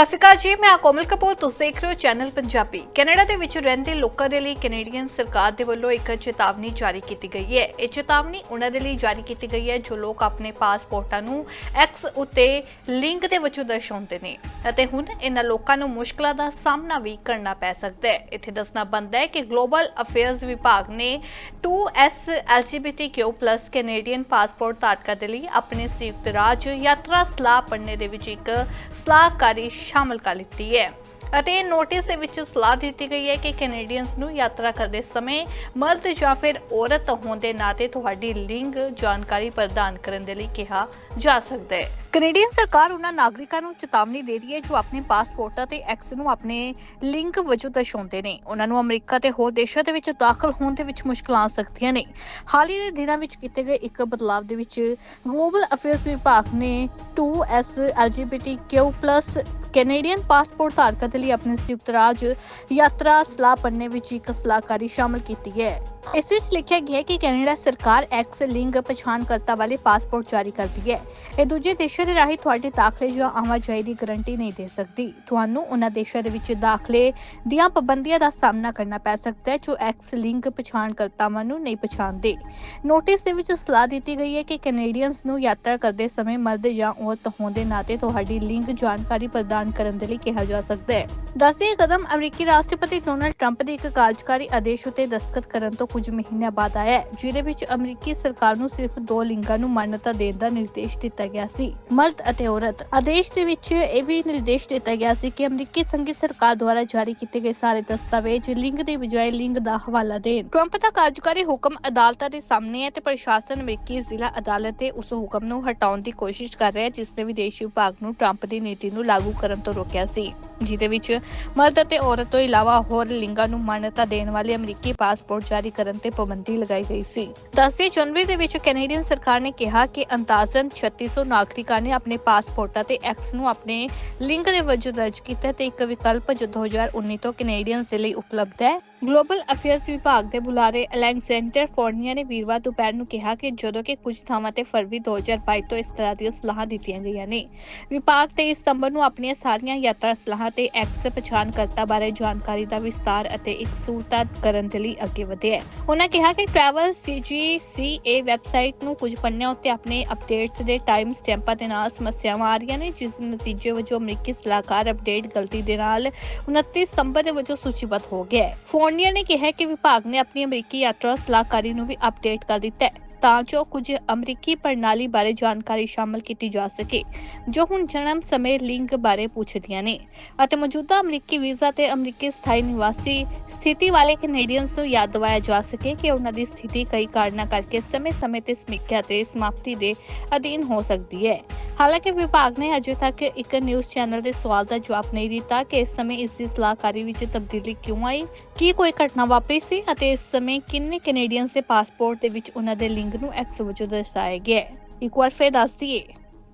ਸਤਿ ਸ਼੍ਰੀ ਅਕਾਲ ਜੀ, ਮੈਂ ਕੋਮਲ ਕਪੂਰ, ਤੁਸੀਂ ਦੇਖ ਰਹੇ ਹੋ ਚੈਨਲ ਪੰਜਾਬੀ। ਕੈਨੇਡਾ ਦੇ ਵਿੱਚ ਰਹਿੰਦੇ ਲੋਕਾਂ ਦੇ ਲਈ ਕੈਨੇਡੀਅਨ ਸਰਕਾਰ ਦੇ ਵੱਲੋਂ ਇੱਕ ਚੇਤਾਵਨੀ ਜਾਰੀ ਕੀਤੀ ਗਈ ਹੈ। ਇਹ ਚੇਤਾਵਨੀ ਉਹਨਾਂ ਦੇ ਲਈ ਜਾਰੀ ਕੀਤੀ ਗਈ ਹੈ, ਜੋ ਲੋਕ ਆਪਣੇ ਪਾਸਪੋਰਟਾਂ ਨੂੰ ਐਕਸ ਉੱਤੇ ਲਿੰਕ ਦੇ ਵਿੱਚੋਂ ਦਰਸਾਉਂਦੇ ਨੇ ਅਤੇ ਹੁਣ ਇਹਨਾਂ ਲੋਕਾਂ ਨੂੰ ਮੁਸ਼ਕਲਾਂ ਦਾ ਸਾਹਮਣਾ ਵੀ ਕਰਨਾ ਪੈ ਸਕਦਾ ਹੈ। ਇੱਥੇ ਦੱਸਣਾ ਬਣਦਾ ਹੈ ਕਿ ਗਲੋਬਲ ਅਫੇਅਰਸ ਵਿਭਾਗ ਨੇ 2S LGBTQ+ ਕੈਨੇਡੀਅਨ ਪਾਸਪੋਰਟ ਧਾਰਕਾਂ ਦੇ ਲਈ ਆਪਣੇ ਸੰਯੁਕਤ ਰਾਜ ਯਾਤਰਾ ਸਲਾਹ ਪੜ੍ਹਨੇ ਦੇ ਵਿੱਚ ਇੱਕ ਸਲਾਹਕਾਰੀ ਸ਼ਾਮਲ ਕਰ ਲਿੱਤੀ ਹੈ। ਅਤੇ ਨੋਟਿਸ ਦੇ ਵਿੱਚ ਸਲਾਹ ਦਿੱਤੀ ਗਈ ਹੈ ਕਿ ਕੈਨੇਡੀਅਨਸ ਨੂੰ ਯਾਤਰਾ ਕਰਦੇ ਸਮੇਂ ਮਰਦ ਜਾਂ ਫਿਰ ਔਰਤ ਹੋਣ ਦੇ ਨਾਤੇ ਤੁਹਾਡੀ ਲਿੰਗ ਜਾਣਕਾਰੀ ਪ੍ਰਦਾਨ ਕਰਨ ਦੇ ਲਈ ਕਿਹਾ ਜਾ ਸਕਦਾ ਹੈ। ਕੈਨੇਡੀਅਨ ਸਰਕਾਰ ਉਹਨਾਂ ਨਾਗਰਿਕਾਂ ਨੂੰ ਚੇਤਾਵਨੀ ਦੇ ਰਹੀ ਹੈ ਜੋ ਆਪਣੇ ਪਾਸਪੋਰਟਾਂ ਅਤੇ ਐਕਸ ਨੂੰ ਆਪਣੇ ਲਿੰਕ ਵਜੋਂ ਦਰਸਾਉਂਦੇ ਨੇ। ਉਹਨਾਂ ਨੂੰ ਅਮਰੀਕਾ ਤੇ ਹੋਰ ਦੇਸ਼ਾਂ ਦੇ ਵਿੱਚ ਦਾਖਲ ਹੋਣ ਦੇ ਵਿੱਚ ਮੁਸ਼ਕਲਾਂ ਆ ਸਕਦੀਆਂ ਨੇ। ਹਾਲ ਹੀ ਦੇ ਦਿਨਾਂ ਵਿੱਚ ਕੀਤੇ ਗਏ ਇੱਕ ਬਦਲਾਅ ਦੇ ਵਿੱਚ ਗਲੋਬਲ ਅਫੇਅਰਸ ਵਿਭਾਗ ਨੇ 2S LGBTQ+ ਕੈਨੇਡੀਅਨ ਪਾਸਪੋਰਟ ਧਾਰਕਾਂ ਦੇ ਲਈ ਆਪਣੇ ਸੰਯੁਕਤ ਰਾਜ ਯਾਤਰਾ ਸਲਾਹ ਪੰਨੇ ਵਿੱਚ ਇੱਕ ਸਲਾਹਕਾਰੀ ਸ਼ਾਮਲ ਕੀਤੀ ਹੈ। ਇਸ ਵਿੱਚ ਲਿਖਿਆ ਗਿਆ ਹੈ ਕਿ ਕੈਨੇਡਾ ਸਰਕਾਰ ਐਕਸ ਲਿੰਗ ਪਛਾਣਕਰਤਾ ਵਾਲੇ ਪਾਸਪੋਰਟ ਜਾਰੀ ਕਰਦੀ ਹੈ। ਇਹ ਦੂਜੇ ਦੇਸ਼ਾਂ ਦੇ ਰਾਹੀਂ ਤੁਹਾਡੇ ਦਾਖਲੇ ਜਾਂ ਆਵਾਜਾਈ ਦੀ ਗਾਰੰਟੀ ਨਹੀਂ ਦੇ ਸਕਦੀ। ਤੁਹਾਨੂੰ ਉਹਨਾਂ ਦੇਸ਼ਾਂ ਦੇ ਵਿੱਚ ਦਾਖਲੇ ਦੀਆਂ ਪਾਬੰਦੀਆਂ ਦਾ ਸਾਹਮਣਾ ਕਰਨਾ ਪੈ ਸਕਦਾ ਹੈ ਜੋ ਐਕਸ ਲਿੰਗ ਪਛਾਣਕਰਤਾਵਾਂ ਨੂੰ ਨਹੀਂ ਪਛਾਣਦੇ। ਨੋਟਿਸ ਦੇ ਵਿੱਚ ਸਲਾਹ ਦਿੱਤੀ ਗਈ ਹੈ ਕਿ ਕੈਨੇਡੀਅਨਸ ਨੂੰ ਯਾਤਰਾ ਕਰਦੇ ਸਮੇਂ ਮਰਦ ਜਾਂ ਔਰਤ ਹੋਣ ਦੇ ਨਾਤੇ ਤੁਹਾਡੀ ਲਿੰਗ ਜਾਣਕਾਰੀ ਪ੍ਰਦਾਨ ਕਰਨ ਦੇ ਲਈ ਕਿਹਾ ਜਾ ਸਕਦਾ ਹੈ। ਦੱਸਦੇ ਇਹ ਕਦਮ ਅਮਰੀਕੀ ਰਾਸ਼ਟਰਪਤੀ ਡੋਨਲਡ ਟਰੰਪ ਦੇ ਇੱਕ ਕਾਰਜਕਾਰੀ ਆਦੇਸ਼ ਉਤੇ ਦਸਤਖਤ ਕਰਨ ਤੋਂ ਕੁਝ ਮਹੀਨਿਆਂ ਬਾਅਦ ਆਇਆ ਹੈ, ਜਿਹਦੇ ਵਿੱਚ ਅਮਰੀਕੀ ਸਰਕਾਰ ਨੂੰ ਸਿਰਫ ਦੋ ਲਿੰਗਾਂ ਨੂੰ ਮਾਨਤਾ ਦੇਣ ਦਾ ਨਿਰਦੇਸ਼ ਦਿੱਤਾ ਗਿਆ ਸੀ, ਮਰਦ ਅਤੇ ਔਰਤ। ਆਦੇਸ਼ ਦੇ ਵਿੱਚ ਇਹ ਵੀ ਨਿਰਦੇਸ਼ ਦਿੱਤਾ ਗਿਆ ਸੀ ਕਿ ਅਮਰੀਕੀ ਸੰਘੀ ਸਰਕਾਰ ਦੁਆਰਾ ਜਾਰੀ ਕੀਤੇ ਗਏ ਸਾਰੇ ਦਸਤਾਵੇਜ਼ ਲਿੰਗ ਦੇ ਬਜਾਏ ਲਿੰਗ ਦਾ ਹਵਾਲਾ ਦੇਣ। ਟਰੰਪ ਦਾ ਕਾਰਜਕਾਰੀ ਹੁਕਮ ਅਦਾਲਤਾਂ ਦੇ ਸਾਹਮਣੇ ਹੈ ਤੇ ਪ੍ਰਸ਼ਾਸਨ ਅਮਰੀਕੀ ਜ਼ਿਲ੍ਹਾ ਅਦਾਲਤ ਦੇ ਉਸ ਹੁਕਮ ਨੂੰ ਹਟਾਉਣ ਦੀ ਕੋਸ਼ਿਸ਼ ਕਰ ਰਿਹਾ ਹੈ, ਜਿਸ ਨੇ ਵਿਦੇਸ਼ੀ ਵਿਭਾਗ ਨੂੰ ਟਰੰਪ ਦੀ ਨੀਤੀ ਨੂੰ ਲਾਗੂ ਕਰਨ ਤੋਂ ਰੋਕਿਆ ਸੀ। ਜਿਹਦੇ ਵਿੱਚ ਮਰਦ ਅਤੇ ਔਰਤ ਤੋਂ ਇਲਾਵਾ ਹੋਰ ਲਿੰਗਾਂ ਨੂੰ ਮਾਨਤਾ ਦੇਣ ਵਾਲੇ ਅਮਰੀਕੀ ਪਾਸਪੋਰਟ ਜਾਰੀ ਕਰਨ ਤੇ ਪਾਬੰਦੀ ਲਗਾਈ ਗਈ ਸੀ। 10 ਜਨਵਰੀ ਦੇ ਵਿੱਚ ਕੈਨੇਡੀਅਨ ਸਰਕਾਰ ਨੇ ਕਿਹਾ ਕਿ ਅੰਦਾਜ਼ਨ 3600 ਨਾਗਰਿਕਾਂ ਨੇ ਆਪਣੇ ਪਾਸਪੋਰਟਾਂ ਤੇ ਐਕਸ ਨੂੰ ਆਪਣੇ ਲਿੰਗ ਦੇ ਵਜੋਂ ਦਰਜ ਕੀਤਾ ਤੇ ਇੱਕ ਵਿਕਲਪ ਜੋ 2019 ਤੋਂ ਕੈਨੇਡੀਅਨਸ ਦੇ ਲਈ ਉਪਲਬਧ ਹੈ। ਗਲੋਬਲ ਅਫੇਅਰਸ ਵਿਭਾਗ ਦੇ ਬੁਲਾਰੇ ਅਲੈਗਜ਼ੈਂਡਰ ਫੋਰਨੀਆ ਨੇ ਵੀਰਵਾਰ ਦੁਪਹਿਰ ਨੂੰ ਕਿਹਾ ਕਿ ਜਦੋਂ ਕਿ ਕੁਝ ਥਾਵਾਂ ਤੇ ਫਰਵਰੀ 2022 ਤੋਂ ਇਸ ਤਰ੍ਹਾਂ ਦੀਆਂ ਸਲਾਹਾਂ ਦਿੱਤੀਆਂ ਗਈਆਂ ਨੇ। ਵਿਭਾਗ 23 ਸਤੰਬਰ ਨੂੰ ਆਪਣੀਆਂ ਸਾਰੀਆਂ ਯਾਤਰਾ ਸਲਾਹਾਂ ਤੇ ਐਕਸ ਪਛਾਣਕਰਤਾ ਬਾਰੇ ਜਾਣਕਾਰੀ ਦਾ ਵਿਸਤਾਰ ਅਤੇ ਇੱਕ ਸੂਰਤਾ ਕਰਨ ਦੇ ਲਈ ਅੱਗੇ ਵਧਿਆ ਉਹਨਾਂ ਕਿਹਾ ਕਿ ਟਰੈਵਲ ਸੀਜੀਸੀਏ ਵੈਬਸਾਈਟ ਨੂੰ ਕੁਝ ਪੰਨਿਆਂ ਉੱਤੇ ਆਪਣੇ ਅਪਡੇਟਸ ਦੇ ਟਾਈਮ ਸਟੈਂਪਾਂ ਦੇ ਨਾਲ ਸਮੱਸਿਆਵਾਂ ਆ ਰਹੀਆਂ ਨੇ, ਜਿਸ ਦੇ ਨਤੀਜੇ ਵਜੋਂ ਅਮਰੀਕੀ ਸਲਾਹਕਾਰ ਅਪਡੇਟ ਗਲਤੀ ਦੇ ਨਾਲ 29 ਸਤੰਬਰ ਦੇ ਵਜੋਂ ਸੂਚੀਬੱਧ ਹੋ ਗਿਆ ਹੈ। ਫੋਰਨੀਆ ਨੇ ਕਿਹਾ ਕਿ ਵਿਭਾਗ ਨੇ ਆਪਣੀ ਅਮਰੀਕੀ ਯਾਤਰਾ ਸਲਾਹਕਾਰੀ ਨੂੰ ਵੀ ਅਪਡੇਟ ਕਰ ਦਿੱਤਾ ਹੈ। ਤਾਂ ਜੋ ਕੁਝ ਅਮਰੀਕੀ ਪ੍ਰਣਾਲੀ ਬਾਰੇ ਜਾਣਕਾਰੀ ਸ਼ਾਮਲ ਕੀਤੀ ਜਾ ਸਕੇ, ਜੋ ਹੁਣ ਜਨਮ ਸਮੇਂ ਲਿੰਗ ਬਾਰੇ ਪੁੱਛਦੀਆਂ ਨੇ। ਅਤੇ ਮੌਜੂਦਾ ਅਮਰੀਕੀ ਵੀਜ਼ਾ ਤੇ ਅਮਰੀਕੀ ਸਥਾਈ ਨਿਵਾਸੀ ਸਥਿਤੀ ਵਾਲੇ ਕੈਨੇਡੀਅਨਸ ਨੂੰ ਯਾਦ ਦਿਵਾਇਆ ਜਾ ਸਕੇ ਕਿ ਉਹਨਾਂ ਦੀ ਸਥਿਤੀ ਕਈ ਕਾਰਨਾਂ ਕਰਕੇ ਸਮੇਂ-ਸਮੇਂ ਤੇ ਸਮੀਖਿਆ ਤੇ ਸਮਾਪਤੀ ਦੇ ਅਧੀਨ ਹੋ ਸਕਦੀ ਹੈ। ਹਾਲਾਂਕਿ ਵਿਭਾਗ ਨੇ ਅਜੇ ਤੱਕ ਇੱਕ ਨਿਊਜ਼ ਚੈਨਲ ਦੇ ਸਵਾਲ ਦਾ ਜਵਾਬ ਨਹੀਂ ਦਿੱਤਾ ਕਿ ਇਸ ਸਮੇਂ ਇਸ ਦੀ ਸਲਾਹਕਾਰੀ ਵਿੱਚ ਤਬਦੀਲੀ ਕਿਉਂ ਆਈ, ਕੀ ਕੋਈ ਘਟਨਾ ਵਾਪਰੀ ਸੀ ਅਤੇ ਇਸ ਸਮੇਂ ਕਿੰਨੇ ਕੈਨੇਡੀਅਨਸ ਦੇ ਪਾਸਪੋਰਟ ਦੇ ਵਿੱਚ ਉਹਨਾਂ ਦੇ ਲਿੰਗ ਨੂੰ ਐਕਸ ਵਜੋਂ ਦਰਸਾਇਆ ਗਿਆ ਹੈ ਇੱਕ ਵਾਰ ਫੇਰ ਦੱਸ ਦਈਏ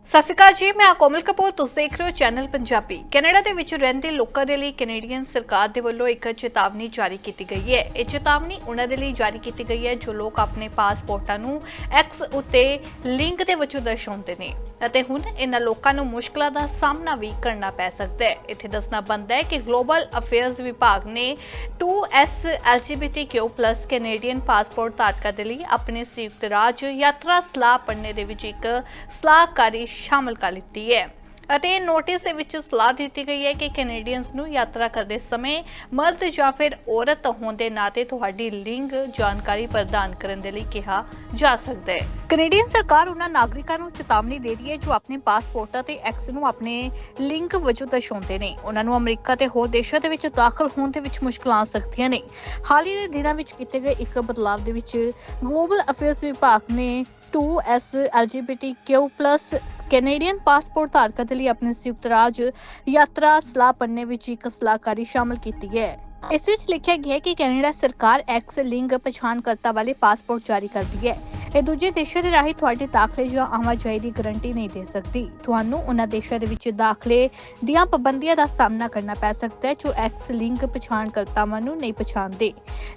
ਸਤਿ ਸ਼੍ਰੀ ਅਕਾਲ ਜੀ, ਮੈਂ ਕੋਮਲ ਕਪੂਰ, ਤੁਸੀਂ ਦੇਖ ਰਹੇ ਹੋ ਚੈਨਲ ਪੰਜਾਬੀ। ਕੈਨੇਡਾ ਦੇ ਵਿੱਚ ਰਹਿੰਦੇ ਲੋਕਾਂ ਦੇ ਲਈ ਕੈਨੇਡੀਅਨ ਸਰਕਾਰ ਦੇ ਵੱਲੋਂ ਇੱਕ ਚੇਤਾਵਨੀ ਜਾਰੀ ਕੀਤੀ ਗਈ ਹੈ। ਇਹ ਚੇਤਾਵਨੀ ਉਹਨਾਂ ਦੇ ਲਈ ਜਾਰੀ ਕੀਤੀ ਗਈ ਹੈ, ਜੋ ਲੋਕ ਆਪਣੇ ਪਾਸਪੋਰਟਾਂ ਨੂੰ ਐਕਸ ਉੱਤੇ ਲਿੰਕ ਦੇ ਵਿੱਚੋਂ ਦਰਸਾਉਂਦੇ ਨੇ ਅਤੇ ਹੁਣ ਇਹਨਾਂ ਲੋਕਾਂ ਨੂੰ ਮੁਸ਼ਕਲਾਂ ਦਾ ਸਾਹਮਣਾ ਵੀ ਕਰਨਾ ਪੈ ਸਕਦਾ ਹੈ। ਇੱਥੇ ਦੱਸਣਾ ਬਣਦਾ ਹੈ ਕਿ ਗਲੋਬਲ ਅਫੇਅਰਸ ਵਿਭਾਗ ਨੇ 2S LGBTQ+ ਕੈਨੇਡੀਅਨ ਪਾਸਪੋਰਟ ਧਾਰਕਾਂ ਦੇ ਲਈ ਆਪਣੇ ਸੰਯੁਕਤ ਰਾਜ ਯਾਤਰਾ ਸਲਾਹ ਪੜ੍ਹਨੇ ਦੇ ਵਿੱਚ ਇੱਕ ਸਲਾਹਕਾਰੀ ਸ਼ਾਮਲ ਕਰ ਲਿੱਤੀ ਹੈ। ਅਤੇ ਨੋਟਿਸ ਦੇ ਵਿੱਚ ਸਲਾਹ ਦਿੱਤੀ ਗਈ ਹੈ ਕਿ ਕੈਨੇਡੀਅਨਸ ਨੂੰ ਯਾਤਰਾ ਕਰਦੇ ਸਮੇਂ ਮਰਦ ਜਾਂ ਫਿਰ ਔਰਤ ਹੋਣ ਦੇ ਨਾਤੇ ਤੁਹਾਡੀ ਲਿੰਗ ਜਾਣਕਾਰੀ ਪ੍ਰਦਾਨ ਕਰਨ ਦੇ ਲਈ ਕਿਹਾ ਜਾ ਸਕਦਾ ਹੈ। ਕੈਨੇਡੀਅਨ ਸਰਕਾਰ ਉਹਨਾਂ ਨਾਗਰਿਕਾਂ ਨੂੰ ਚੇਤਾਵਨੀ ਦੇ ਰਹੀ ਹੈ ਜੋ ਆਪਣੇ ਪਾਸਪੋਰਟਾਂ ਤੇ ਐਕਸ ਨੂੰ ਆਪਣੇ ਲਿੰਕ ਵਜੋਂ ਦਰਸਾਉਂਦੇ ਨੇ। ਉਹਨਾਂ ਨੂੰ ਅਮਰੀਕਾ ਤੇ ਹੋਰ ਦੇਸ਼ਾਂ ਦੇ ਵਿੱਚ ਦਾਖਲ ਹੋਣ ਦੇ ਵਿੱਚ ਮੁਸ਼ਕਲਾਂ ਆ ਸਕਦੀਆਂ ਨੇ। ਹਾਲ ਹੀ ਦੇ ਦਿਨਾਂ ਵਿੱਚ ਕੀਤੇ ਗਏ ਇੱਕ ਬਦਲਾਅ ਦੇ ਵਿੱਚ ਗਲੋਬਲ ਅਫੇਅਰਸ ਵਿਭਾਗ ਨੇ 2S LGBTQ+ ਕੈਨੇਡੀਅਨ ਪਾਸਪੋਰਟ ਧਾਰਕਾਂ ਦੇ ਲਈ ਆਪਣੇ ਸੰਯੁਕਤ ਰਾਜ ਯਾਤਰਾ ਸਲਾਹ ਪੜ੍ਹਨੇ ਵਿੱਚ ਇੱਕ ਸਲਾਹਕਾਰੀ ਸ਼ਾਮਲ ਕੀਤੀ ਹੈ। ਇਸ ਵਿੱਚ ਲਿਖਿਆ ਗਿਆ ਹੈ ਕਿ ਕੈਨੇਡਾ ਸਰਕਾਰ ਐਕਸ ਲਿੰਗ ਪਛਾਣਕਰਤਾ ਵਾਲੇ ਪਾਸਪੋਰਟ ਜਾਰੀ ਕਰਦੀ ਹੈ। ਇਹ ਦੂਜੇ ਦੇਸ਼ਾਂ ਦੇ ਰਾਹੀਂ ਤੁਹਾਡੇ ਦਾਖਲੇ ਜਾਂ ਆਵਾਜਾਈ ਦੀ ਗਾਰੰਟੀ ਨਹੀਂ ਦੇ ਸਕਦੀ। ਤੁਹਾਨੂੰ ਉਹਨਾਂ ਦੇਸ਼ਾਂ ਦੇ ਵਿੱਚ ਦਾਖਲੇ ਦੀਆਂ ਪਾਬੰਦੀਆਂ ਦਾ ਸਾਹਮਣਾ ਕਰਨਾ ਪੈ ਸਕਦਾ ਹੈ ਜੋ ਐਕਸ ਲਿੰਗ ਪਛਾਣਕਰਤਾਵਾਂ ਨੂੰ ਨਹੀਂ ਪਛਾਣਦੇ।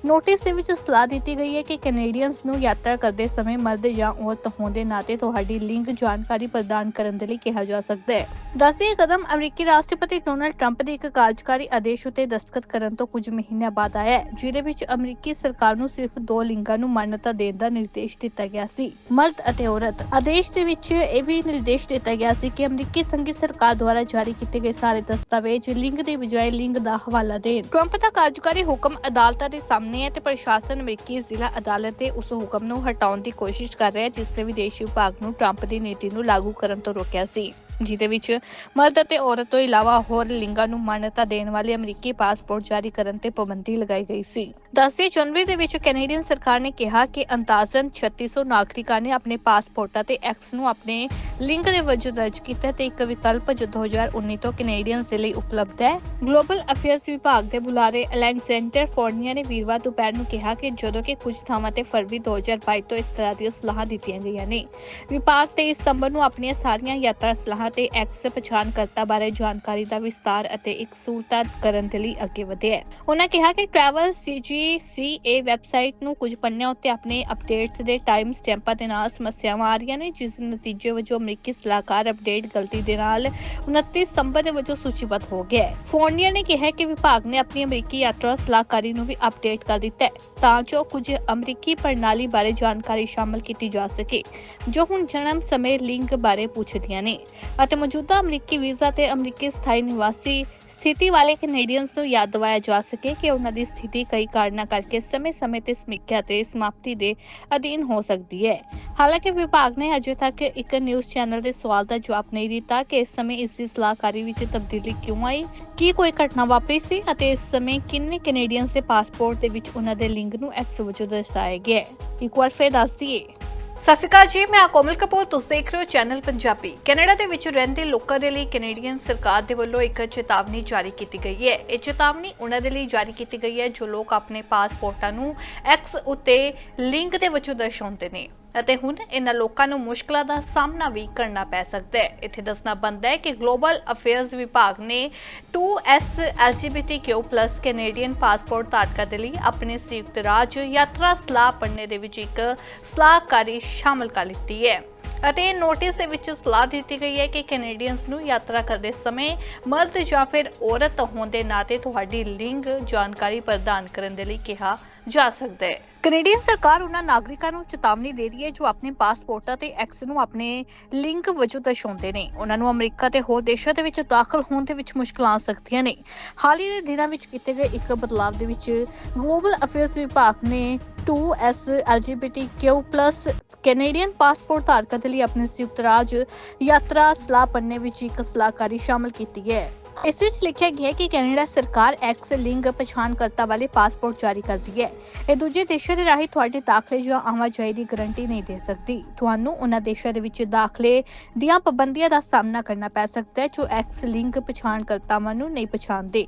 ਨੋਟਿਸ ਦੇ ਵਿੱਚ ਸਲਾਹ ਦਿੱਤੀ ਗਈ ਹੈ ਕਿ ਕੈਨੇਡੀਅਨਸ ਨੂੰ ਯਾਤਰਾ ਕਰਦੇ ਸਮੇਂ ਮਰਦ ਜਾਂ ਔਰਤ ਹੋਣ ਦੇ ਨਾਤੇ ਤੁਹਾਡੀ ਲਿੰਗ ਜਾਣਕਾਰੀ ਪ੍ਰਦਾਨ ਕਰਨ ਦੇ ਲਈ ਕਿਹਾ ਜਾ ਸਕਦਾ ਹੈ। ਦੱਸਦੇ ਕਦਮ ਅਮਰੀਕੀ ਰਾਸ਼ਟਰਪਤੀ ਡੋਨਲਡ ਟਰੰਪ ਦੇ ਇੱਕ ਕਾਰਜਕਾਰੀ ਆਦੇਸ਼ ਉਤੇ ਦਸਤਖਤ ਕਰਨ ਤੋਂ ਕੁਝ ਮਹੀਨਿਆਂ ਬਾਅਦ ਆਇਆ ਹੈ, ਜਿਹਦੇ ਵਿੱਚ ਅਮਰੀਕੀ ਸਰਕਾਰ ਨੂੰ ਸਿਰਫ ਦੋ ਲਿੰਗਾਂ ਨੂੰ ਮਾਨਤਾ ਦੇਣ ਦਾ ਨਿਰਦੇਸ਼ ਦਿੱਤਾ ਗਿਆ ਸੀ, ਮਰਦ ਅਤੇ ਔਰਤ। ਆਦੇਸ਼ ਦੇ ਵਿੱਚ ਇਹ ਵੀ ਨਿਰਦੇਸ਼ ਦਿੱਤਾ ਗਿਆ ਸੀ ਕਿ ਅਮਰੀਕੀ ਸੰਘੀ ਸਰਕਾਰ ਦੁਆਰਾ ਜਾਰੀ ਕੀਤੇ ਗਏ ਸਾਰੇ ਦਸਤਾਵੇਜ਼ ਲਿੰਗ ਦੇ ਬਜਾਏ ਲਿੰਗ ਦਾ ਹਵਾਲਾ ਦੇਣ। ਟਰੰਪ ਦਾ ਕਾਰਜਕਾਰੀ ਹੁਕਮ ਅਦਾਲਤਾਂ ਦੇ ਸਾਹਮਣੇ ਹੈ ਤੇ ਪ੍ਰਸ਼ਾਸਨ ਅਮਰੀਕੀ ਜ਼ਿਲ੍ਹਾ ਅਦਾਲਤ ਦੇ ਉਸ ਹੁਕਮ ਨੂੰ ਹਟਾਉਣ ਦੀ ਕੋਸ਼ਿਸ਼ ਕਰ ਰਿਹਾ ਹੈ, ਜਿਸ ਨੇ ਵਿਦੇਸ਼ੀ ਵਿਭਾਗ ਨੂੰ ਟਰੰਪ ਦੀ ਨੀਤੀ ਨੂੰ ਲਾਗੂ ਕਰਨ ਤੋਂ ਰੋਕਿਆ ਸੀ। ਜਿਹਦੇ ਵਿੱਚ ਮਰਦ ਅਤੇ ਔਰਤ ਤੋਂ ਇਲਾਵਾ ਹੋਰ ਲਿੰਗਾਂ ਨੂੰ ਮਾਨਤਾ ਦੇਣ ਵਾਲੇ ਅਮਰੀਕੀ ਪਾਸਪੋਰਟ ਜਾਰੀ ਕਰਨ ਤੇ ਪਾਬੰਦੀ ਲਗਾਈ ਗਈ ਸੀ। ਦਸਵੇਂ ਜਨਵਰੀ ਦੇ ਵਿੱਚ ਕੈਨੇਡੀਅਨ ਸਰਕਾਰ ਨੇ ਕਿਹਾ ਕਿ ਅੰਦਾਜ਼ਨ 3600 ਨਾਗਰਿਕਾਂ ਨੇ ਆਪਣੇ ਪਾਸਪੋਰਟਾਂ ਤੇ ਐਕਸ ਨੂੰ ਆਪਣੇ ਲਿੰਗ ਦੇ ਵਜੋਂ ਦਰਜ ਕੀਤਾ ਤੇ ਇੱਕ ਵਿਕਲਪ ਜੋ 2019 ਤੋਂ ਕੈਨੇਡੀਅਨਸ ਦੇ ਲਈ ਉਪਲਬਧ ਹੈ। ਗਲੋਬਲ ਅਫੇਅਰਸ ਵਿਭਾਗ ਦੇ ਬੁਲਾਰੇ ਅਲੈਗਜ਼ੈਂਡਰ ਫੋਰਨੀਆ ਨੇ ਵੀਰਵਾਰ ਦੁਪਹਿਰ ਨੂੰ ਕਿਹਾ ਕਿ ਜਦੋਂ ਕਿ ਕੁਝ ਥਾਵਾਂ ਤੇ ਫਰਵਰੀ 2022 ਤੋਂ ਇਸ ਤਰ੍ਹਾਂ ਦੀਆਂ ਸਲਾਹਾਂ ਦਿੱਤੀਆਂ ਗਈਆਂ ਨੇ। ਵਿਭਾਗ 23 ਸਤੰਬਰ ਨੂੰ ਆਪਣੀਆਂ ਸਾਰੀਆਂ ਯਾਤਰਾ ਸਲਾਹਾਂ ਤੇ ਐਕਸ ਪਛਾਣਕਰਤਾ ਬਾਰੇ ਜਾਣਕਾਰੀ ਦਾ ਵਿਸਤਾਰ ਅਤੇ ਇੱਕ ਕਰਨ ਦੇ ਲਈ ਅੱਗੇ ਵਧਿਆ ਉਹਨਾਂ ਕਿਹਾ ਕਿ ਟਰੈਵਲ ਸੀਜੀਸੀਏ ਵੈਬਸਾਈਟ ਨੂੰ ਕੁਝ ਪੰਨਿਆਂ ਉੱਤੇ ਆਪਣੇ ਅਪਡੇਟਸ ਦੇ ਟਾਈਮ ਸਟੈਂਪਾਂ ਦੇ ਨਾਲ ਸਮੱਸਿਆਵਾਂ ਆ ਰਹੀਆਂ ਨੇ, ਜਿਸ ਦੇ ਨਤੀਜੇ ਵਜੋਂ ਅਮਰੀਕੀ ਸਲਾਹਕਾਰ ਅਪਡੇਟ ਗਲਤੀ ਦੇ ਨਾਲ 29 ਸਤੰਬਰ ਦੇ ਵਜੋਂ ਸੂਚੀਬੱਧ ਹੋ ਗਿਆ ਹੈ। ਫੋਰਨੀਆ ਨੇ ਕਿਹਾ ਕਿ ਵਿਭਾਗ ਨੇ ਆਪਣੀ ਅਮਰੀਕੀ ਯਾਤਰਾ ਸਲਾਹਕਾਰੀ ਨੂੰ ਵੀ ਅਪਡੇਟ ਕਰ ਦਿੱਤਾ ਹੈ, ਤਾਂ ਜੋ ਕੁਝ ਅਮਰੀਕੀ ਪ੍ਰਣਾਲੀ ਬਾਰੇ ਜਾਣਕਾਰੀ ਸ਼ਾਮਲ ਕੀਤੀ ਜਾ ਸਕੇ, ਜੋ ਹੁਣ ਜਨਮ ਸਮੇਂ ਲਿੰਗ ਬਾਰੇ ਪੁੱਛਦੀਆਂ ਨੇ। ਅਤੇ ਮੌਜੂਦਾ ਅਮਰੀਕੀ ਵੀਜ਼ਾ ਤੇ ਅਮਰੀਕੀ ਸਥਾਈ ਨਿਵਾਸੀ ਸਥਿਤੀ ਵਾਲੇ ਕੈਨੇਡੀਅਨਸ ਨੂੰ ਯਾਦ ਦਿਵਾਇਆ ਜਾ ਸਕੇ ਕਿ ਉਹਨਾਂ ਦੀ ਸਥਿਤੀ ਕਈ ਕਾਰਨਾਂ ਕਰਕੇ ਸਮੇਂ-ਸਮੇਂ ਤੇ ਸਮੀਖਿਆ ਤੇ ਸਮਾਪਤੀ ਦੇ ਅਧੀਨ ਹੋ ਸਕਦੀ ਹੈ। ਹਾਲਾਂਕਿ ਵਿਭਾਗ ਨੇ ਅਜੇ ਤੱਕ ਇੱਕ ਨਿਊਜ਼ ਚੈਨਲ ਦੇ ਸਵਾਲ ਦਾ ਜਵਾਬ ਨਹੀਂ ਦਿੱਤਾ ਕਿ ਇਸ ਸਮੇਂ ਇਸ ਦੀ ਸਲਾਹਕਾਰੀ ਵਿੱਚ ਤਬਦੀਲੀ ਕਿਉਂ ਆਈ, ਕੀ ਕੋਈ ਘਟਨਾ ਵਾਪਰੀ ਸੀ ਅਤੇ ਇਸ ਸਮੇਂ ਕਿੰਨੇ ਕੈਨੇਡੀਅਨਸ ਦੇ ਪਾਸਪੋਰਟ ਦੇ ਵਿੱਚ ਉਹਨਾਂ ਦੇ ਲਿੰਗ ਨੂੰ ਐਕਸ ਵਜੋਂ ਦਰਸਾਇਆ ਗਿਆ ਹੈ। ਇੱਕ ਵਾਰ ਫੇਰ ਦੱਸ ਦਈਏ। ਸਤਿ ਸ਼੍ਰੀ ਅਕਾਲ ਜੀ, ਮੈਂ ਕੋਮਲ ਕਪੂਰ, ਤੁਸੀਂ ਦੇਖ ਰਹੇ ਹੋ ਚੈਨਲ ਪੰਜਾਬੀ। ਕੈਨੇਡਾ ਦੇ ਵਿੱਚ ਰਹਿੰਦੇ ਲੋਕਾਂ ਦੇ ਲਈ ਕੈਨੇਡੀਅਨ ਸਰਕਾਰ ਦੇ ਵੱਲੋਂ ਇੱਕ ਚੇਤਾਵਨੀ ਜਾਰੀ ਕੀਤੀ ਗਈ ਹੈ। ਇਹ ਚੇਤਾਵਨੀ ਉਹਨਾਂ ਦੇ ਲਈ ਜਾਰੀ ਕੀਤੀ ਗਈ ਹੈ, ਜੋ ਲੋਕ ਆਪਣੇ ਪਾਸਪੋਰਟਾਂ ਨੂੰ ਐਕਸ ਉੱਤੇ ਲਿੰਕ ਦੇ ਵਿੱਚੋਂ ਦਰਸਾਉਂਦੇ ਨੇ ਅਤੇ ਹੁਣ ਇਹਨਾਂ ਲੋਕਾਂ ਨੂੰ ਮੁਸ਼ਕਲਾਂ ਦਾ ਸਾਹਮਣਾ ਵੀ ਕਰਨਾ ਪੈ ਸਕਦਾ ਹੈ। ਇੱਥੇ ਦੱਸਣਾ ਬਣਦਾ ਹੈ ਕਿ ਗਲੋਬਲ ਅਫੇਅਰਸ ਵਿਭਾਗ ਨੇ 2S LGBTQ+ ਕੈਨੇਡੀਅਨ ਪਾਸਪੋਰਟ ਧਾਰਕਾਂ ਦੇ ਲਈ ਆਪਣੇ ਸੰਯੁਕਤ ਰਾਜ ਯਾਤਰਾ ਸਲਾਹ ਪੜਨੇ ਦੇ ਵਿੱਚ ਇੱਕ ਸਲਾਹਕਾਰੀ ਸ਼ਾਮਲ ਕਰ ਲਿੱਤੀ ਹੈ। ਅਤੇ ਨੋਟਿਸ ਦੇ ਵਿੱਚ ਸਲਾਹ ਦਿੱਤੀ ਗਈ ਹੈ ਕਿ ਕੈਨੇਡੀਅਨਸ ਨੂੰ ਯਾਤਰਾ ਕਰਦੇ ਸਮੇਂ ਮਰਦ ਜਾਂ ਫਿਰ ਔਰਤ ਹੋਣ ਦੇ ਨਾਤੇ ਤੁਹਾਡੀ ਲਿੰਗ ਜਾਣਕਾਰੀ ਪ੍ਰਦਾਨ ਕਰਨ ਦੇ ਲਈ ਕਿਹਾ ਜਾ ਸਕਦਾ ਹੈ। ਕੈਨੇਡੀਅਨ ਸਰਕਾਰ ਉਹਨਾਂ ਨਾਗਰਿਕਾਂ ਨੂੰ ਚੇਤਾਵਨੀ ਦੇ ਰਹੀ ਹੈ ਜੋ ਆਪਣੇ ਪਾਸਪੋਰਟਾਂ ਤੇ ਐਕਸ ਨੂੰ ਆਪਣੇ ਲਿੰਕ ਵਜੋਂ ਦਰਸਾਉਂਦੇ ਨੇ। ਉਹਨਾਂ ਨੂੰ ਅਮਰੀਕਾ ਤੇ ਹੋਰ ਦੇਸ਼ਾਂ ਦੇ ਵਿੱਚ ਦਾਖਲ ਹੋਣ ਦੇ ਵਿੱਚ ਮੁਸ਼ਕਲਾਂ ਆ ਸਕਦੀਆਂ ਨੇ। ਹਾਲ ਹੀ ਦੇ ਦਿਨਾਂ ਵਿੱਚ ਕੀਤੇ ਗਏ ਇੱਕ ਬਦਲਾਅ ਦੇ ਵਿੱਚ ਗਲੋਬਲ ਅਫੇਅਰਸ ਵਿਭਾਗ ਨੇ 2S LGBTQ+ ਕੈਨੇਡੀਅਨ ਪਾਸਪੋਰਟ ਧਾਰਕਾਂ ਦੇ ਲਈ ਆਪਣੇ ਸੰਯੁਕਤ ਰਾਜ ਯਾਤਰਾ ਸਲਾਹ ਪੰਨੇ ਵਿੱਚ ਇੱਕ ਸਲਾਹਕਾਰੀ ਸ਼ਾਮਲ ਕੀਤੀ ਹੈ। ਇਸ ਵਿੱਚ ਲਿਖਿਆ ਗਿਆ ਹੈ ਕਿ ਕੈਨੇਡਾ ਸਰਕਾਰ ਐਕਸ ਲਿੰਗ ਪਛਾਣਕਰਤਾ ਵਾਲੇ ਪਾਸਪੋਰਟ ਜਾਰੀ ਕਰਦੀ ਹੈ। ਇਹ ਦੂਜੇ ਦੇਸ਼ਾਂ ਦੇ ਰਾਹੀਂ ਤੁਹਾਡੇ ਦਾਖਲੇ ਜਾਂ ਆਵਾਜਾਈ ਦੀ ਗਾਰੰਟੀ ਨਹੀਂ ਦੇ ਸਕਦੀ। ਤੁਹਾਨੂੰ ਉਹਨਾਂ ਦੇਸ਼ਾਂ ਦੇ ਵਿੱਚ ਦਾਖਲੇ ਦੀਆਂ ਪਾਬੰਦੀਆਂ ਦਾ ਸਾਹਮਣਾ ਕਰਨਾ ਪੈ ਸਕਦਾ ਹੈ ਜੋ ਐਕਸ ਲਿੰਗ ਪਛਾਣਕਰਤਾਵਾਂ ਨੂੰ ਨਹੀਂ ਪਛਾਣਦੇ।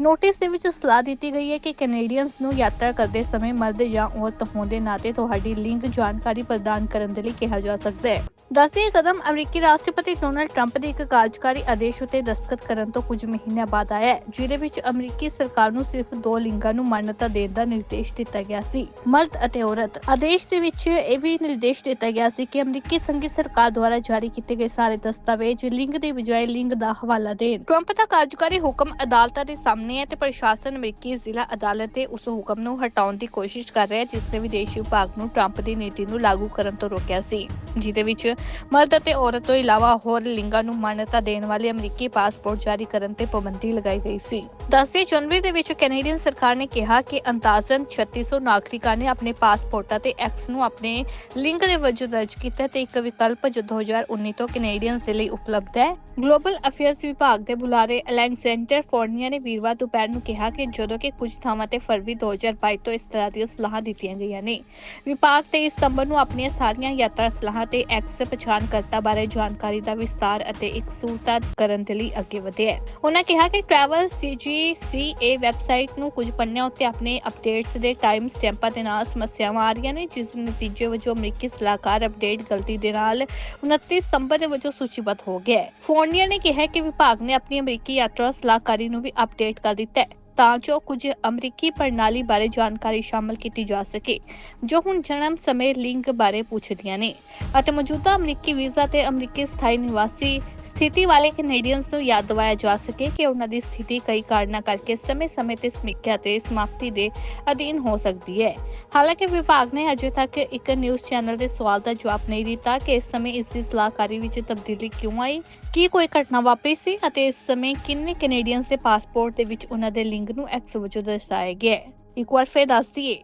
ਨੋਟਿਸ ਦੇ ਵਿੱਚ ਸਲਾਹ ਦਿੱਤੀ ਗਈ ਹੈ ਕਿ ਕੈਨੇਡੀਅਨਸ ਨੂੰ ਯਾਤਰਾ ਕਰਦੇ ਸਮੇਂ ਮਰਦ ਜਾਂ ਔਰਤ ਹੋਣ ਦੇ ਨਾਤੇ ਤੁਹਾਡੀ ਲਿੰਗ ਜਾਣਕਾਰੀ ਪ੍ਰਦਾਨ ਕਰਨ ਦੇ ਲਈ ਕਿਹਾ ਜਾ ਸਕਦਾ ਹੈ। ਦੱਸਦੇ ਇਹ ਕਦਮ ਅਮਰੀਕੀ ਰਾਸ਼ਟਰਪਤੀ ਡੋਨਾਲਡ ਟਰੰਪ ਦੇ ਇੱਕ ਕਾਰਜਕਾਰੀ ਆਦੇਸ਼ ਉਤੇ ਦਸਤਖਤ ਕਰਨ ਤੋਂ ਕੁਝ ਮਹੀਨਿਆਂ ਬਾਅਦ ਆਇਆ ਜਿਹਦੇ ਵਿੱਚ ਅਮਰੀਕੀ ਸਰਕਾਰ ਨੂੰ ਸਿਰਫ ਦੋ ਲਿੰਗਾਂ ਨੂੰ ਮਾਨਤਾ ਦੇਣ ਦਾ ਨਿਰਦੇਸ਼ ਦਿੱਤਾ ਗਿਆ ਸੀ, ਮਰਦ ਅਤੇ ਔਰਤ। ਆਦੇਸ਼ ਦੇ ਵਿੱਚ ਇਹ ਵੀ ਨਿਰਦੇਸ਼ ਦਿੱਤਾ ਗਿਆ ਸੀ ਕਿ ਅਮਰੀਕੀ ਸੰਘੀ ਸਰਕਾਰ ਦੁਆਰਾ ਜਾਰੀ ਕੀਤੇ ਗਏ ਸਾਰੇ ਦਸਤਾਵੇਜ਼ ਲਿੰਗ ਦੇ ਬਜਾਏ ਲਿੰਗ ਦਾ ਹਵਾਲਾ ਦੇਣ। ਟਰੰਪ ਦਾ ਕਾਰਜਕਾਰੀ ਹੁਕਮ ਅਦਾਲਤਾਂ ਦੇ ਸਾਹਮਣੇ ਹੈ ਤੇ ਪ੍ਰਸ਼ਾਸਨ ਅਮਰੀਕੀ ਜ਼ਿਲ੍ਹਾ ਅਦਾਲਤ ਦੇ ਉਸ ਹੁਕਮ ਨੂੰ ਹਟਾਉਣ ਦੀ ਕੋਸ਼ਿਸ਼ ਕਰ ਰਿਹਾ ਹੈ, ਜਿਸ ਨੇ ਵਿਦੇਸ਼ੀ ਵਿਭਾਗ ਨੂੰ ਟਰੰਪ ਦੀ ਨੀਤੀ ਨੂੰ ਲਾਗੂ ਕਰਨ ਤੋਂ ਰੋਕਿਆ ਸੀ, ਜਿਹਦੇ ਵਿੱਚ ਮਰਦ ਅਤੇ ਔਰਤ ਤੋਂ ਇਲਾਵਾ ਹੋਰ ਲਿੰਗਾਂ ਨੂੰ ਮਾਨਤਾ ਦੇਣ ਵਾਲੇ ਅਮਰੀਕੀ ਪਾਸਪੋਰਟ ਜਾਰੀ ਕਰਨ ਤੇ ਪਾਬੰਦੀ ਲਗਾਈ ਗਈ ਸੀ। 10 ਜਨਵਰੀ ਦੇ ਵਿੱਚ ਕੈਨੇਡੀਅਨ ਸਰਕਾਰ ਨੇ ਕਿਹਾ ਕਿ ਅੰਦਾਜ਼ਨ 3600 ਨਾਗਰਿਕਾਂ ਨੇ ਆਪਣੇ ਪਾਸਪੋਰਟਾਂ ਤੇ ਐਕਸ ਨੂੰ ਆਪਣੇ ਲਿੰਗ ਦੇ ਵਜੋਂ ਦਰਜ ਕੀਤਾ ਤੇ ਇੱਕ ਵਿਕਲਪ ਜੋ 2019 ਤੋਂ ਕੈਨੇਡੀਅਨਸ ਦੇ ਲਈ ਉਪਲਬਧ ਹੈ। ਗਲੋਬਲ ਅਫੇਅਰਸ ਵਿਭਾਗ ਦੇ ਬੁਲਾਰੇ ਅਲੈਗਜ਼ੈਂਡਰ ਫੋਰਨੀਆ ਨੇ ਵੀਰਵਾਰ ਦੁਪਹਿਰ ਨੂੰ ਕਿਹਾ ਕਿ ਜਦੋਂ ਕਿ ਕੁਝ ਥਾਵਾਂ ਤੇ ਫਰਵਰੀ 2022 ਤੋਂ ਇਸ ਤਰ੍ਹਾਂ ਦੀਆਂ ਸਲਾਹਾਂ ਦਿੱਤੀਆਂ ਗਈਆਂ ਨੇ। ਵਿਭਾਗ 23 ਸਤੰਬਰ ਨੂੰ ਆਪਣੀਆਂ ਸਾਰੀਆਂ ਯਾਤਰਾ ਸਲਾਹਾਂ ਤੇ ਐਕਸ ਪਛਾਣਕਰਤਾ ਬਾਰੇ ਜਾਣਕਾਰੀ ਦਾ ਵਿਸਤਾਰ ਅਤੇ ਇੱਕ ਸੂਰਤਾ ਕਰਨ ਦੇ ਲਈ ਅੱਗੇ ਵਧਿਆ ਉਹਨਾਂ ਕਿਹਾ ਕਿ ਟਰੈਵਲ ਸੀਜੀਸੀਏ ਵੈਬਸਾਈਟ ਨੂੰ ਕੁਝ ਪੰਨਿਆਂ ਉੱਤੇ ਆਪਣੇ ਅਪਡੇਟਸ ਦੇ ਟਾਈਮ ਸਟੈਂਪਾਂ ਦੇ ਨਾਲ ਸਮੱਸਿਆਵਾਂ ਆ ਰਹੀਆਂ ਨੇ, ਜਿਸ ਦੇ ਨਤੀਜੇ ਵਜੋਂ ਅਮਰੀਕੀ ਸਲਾਹਕਾਰ ਅਪਡੇਟ ਗਲਤੀ ਦੇ ਨਾਲ 29 ਸਤੰਬਰ ਦੇ ਵਜੋਂ ਸੂਚੀਬੱਧ ਹੋ ਗਿਆ ਹੈ। ਫੋਰਨੀਆ ਨੇ ਕਿਹਾ ਕਿ ਵਿਭਾਗ ਨੇ ਆਪਣੀ ਅਮਰੀਕੀ ਯਾਤਰਾ ਸਲਾਹਕਾਰੀ ਨੂੰ ਵੀ ਅਪਡੇਟ ਕਰ ਦਿੱਤਾ ਹੈ। ਤਾਂ ਜੋ ਕੁਝ ਅਮਰੀਕੀ ਪ੍ਰਣਾਲੀ ਬਾਰੇ ਜਾਣਕਾਰੀ ਸ਼ਾਮਲ ਕੀਤੀ ਜਾ ਸਕੇ, ਜੋ ਹੁਣ ਜਨਮ ਸਮੇਂ ਲਿੰਗ ਬਾਰੇ ਪੁੱਛਦੀਆਂ ਨੇ। ਅਤੇ ਮੌਜੂਦਾ ਅਮਰੀਕੀ ਵੀਜ਼ਾ ਤੇ ਅਮਰੀਕੀ ਸਥਾਈ ਨਿਵਾਸੀ ਸਥਿਤੀ ਵਾਲੇ ਕੈਨੇਡੀਅਨਸ ਨੂੰ ਯਾਦ ਦਿਵਾਇਆ ਜਾ ਸਕੇ ਕਿ ਉਹਨਾਂ ਦੀ ਸਥਿਤੀ ਕਈ ਕਾਰਨਾਂ ਕਰਕੇ ਸਮੇਂ-ਸਮੇਂ ਤੇ ਸਮੀਖਿਆ ਤੇ ਸਮਾਪਤੀ ਦੇ ਅਧੀਨ ਹੋ ਸਕਦੀ ਹੈ। ਹਾਲਾਂਕਿ ਵਿਭਾਗ ਨੇ ਅਜੇ ਤੱਕ ਇੱਕ ਨਿਊਜ਼ ਚੈਨਲ ਦੇ ਸਵਾਲ ਦਾ ਜਵਾਬ ਨਹੀਂ ਦਿੱਤਾ ਕਿ ਇਸ ਸਮੇਂ ਇਸ ਦੀ ਸਲਾਹਕਾਰੀ ਵਿੱਚ ਤਬਦੀਲੀ ਕਿਉਂ ਆਈ ਕੀ ਕੋਈ ਘਟਨਾ ਵਾਪਰੀ ਸੀ ਅਤੇ ਇਸ ਸਮੇਂ ਕਿੰਨੇ ਕੈਨੇਡੀਅਨਸ ਦੇ ਪਾਸਪੋਰਟ ਦੇ ਵਿੱਚ ਉਹਨਾਂ ਦੇ ਲਿੰਗ ਨੂੰ ਐਕਸ ਵਜੋਂ ਦਰਸਾਇਆ ਗਿਆ ਹੈ? ਇੱਕ ਵਾਰ ਫੇਰ ਦੱਸ ਦਈਏ।